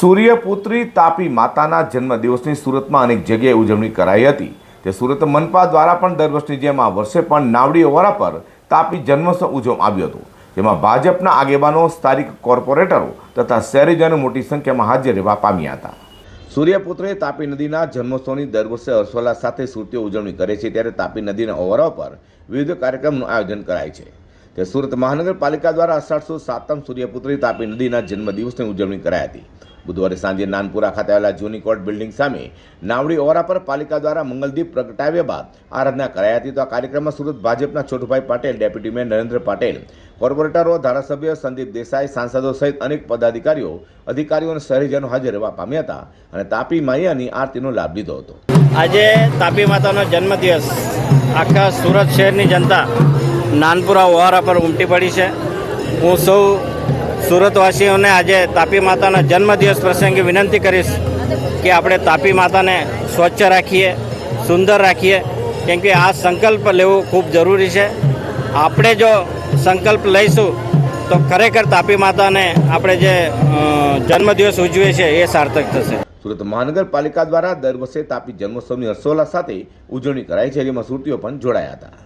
સૂર્યપુત્રી તાપી માતાના જન્મદિવસની સુરતમાં અનેક જગ્યાએ ઉજવણી કરાઈ હતી. તે સુરત મનપા દ્વારા પણ દર વર્ષની જેમ આ વર્ષે પણ નાવડી ઓવારા પર તાપી જન્મોત્સવ ઉજવવામાં આવ્યો હતો. જેમાં ભાજપના આગેવાનો, સ્થાનિક કોર્પોરેટરો તથા શહેરીજનો મોટી સંખ્યામાં હાજર રહેવા પામ્યા હતા. સૂર્યપુત્રે તાપી નદીના જન્મોત્સવની દર વર્ષે હર્ષોલ્લાસ સાથે સુરતીઓ ઉજવણી કરે છે ત્યારે તાપી નદીના ઓવરઓ પર વિવિધ કાર્યક્રમનું આયોજન કરાય છે. તે સુરત મહાનગરપાલિકા દ્વારા અષાઢસો સાતમ સૂર્યપુત્રી તાપી નદીના જન્મદિવસની ઉજવણી કરાઈ હતી. બુધવારે સાંજે નાનપુરા ખાતે આવેલા જૂની કોર્ટ બિલ્ડિંગ સામે નાવડી ઓરા પર પાલિકા દ્વારા મંગલદીપ પ્રગટાવ્યા બાદ આરાધના કરાઈ હતી. તો આ કાર્યક્રમમાં સુરત ભાજપના છોટુભાઈ પાટેલ, ડેપ્યુટી મેયર નરેન્દ્ર પાટેલ, કોર્પોરેટરો, ધારાસભ્ય, સંદીપ દેસાઈ, સાંસદો સહિત અનેક પદાધિકારીઓ, અધિકારીઓ અને શહેરીજનો હાજર રહેવા પામ્યા હતા અને તાપી માયાની આરતીનો લાભ લીધો હતો. આજે તાપી માતાનો જન્મદિવસ. આખા સુરત શહેરની જનતા નાનપુરા ઓહારા પર ઉમટી પડી છે. હું સૌ સુરતવાસીઓને આજે તાપી માતાના જન્મદિવસ પ્રસંગે વિનંતી કરીશ કે આપણે તાપી માતાને સ્વચ્છ રાખીએ, સુંદર રાખીએ, કેમ કે આ સંકલ્પ લેવો ખૂબ જરૂરી છે. આપણે જો સંકલ્પ લઈશું, તો ખરેખર તાપી માતાને આપણે જે જન્મદિવસ ઉજવીએ છીએ એ સાર્થક થશે. સુરત મહાનગરપાલિકા દ્વારા દર વર્ષે તાપી જન્મોત્સવની હર્ષોલ્લાસ સાથે ઉજવણી કરાઈ છે, જેમાં સુરતીઓ પણ જોડાયા હતા.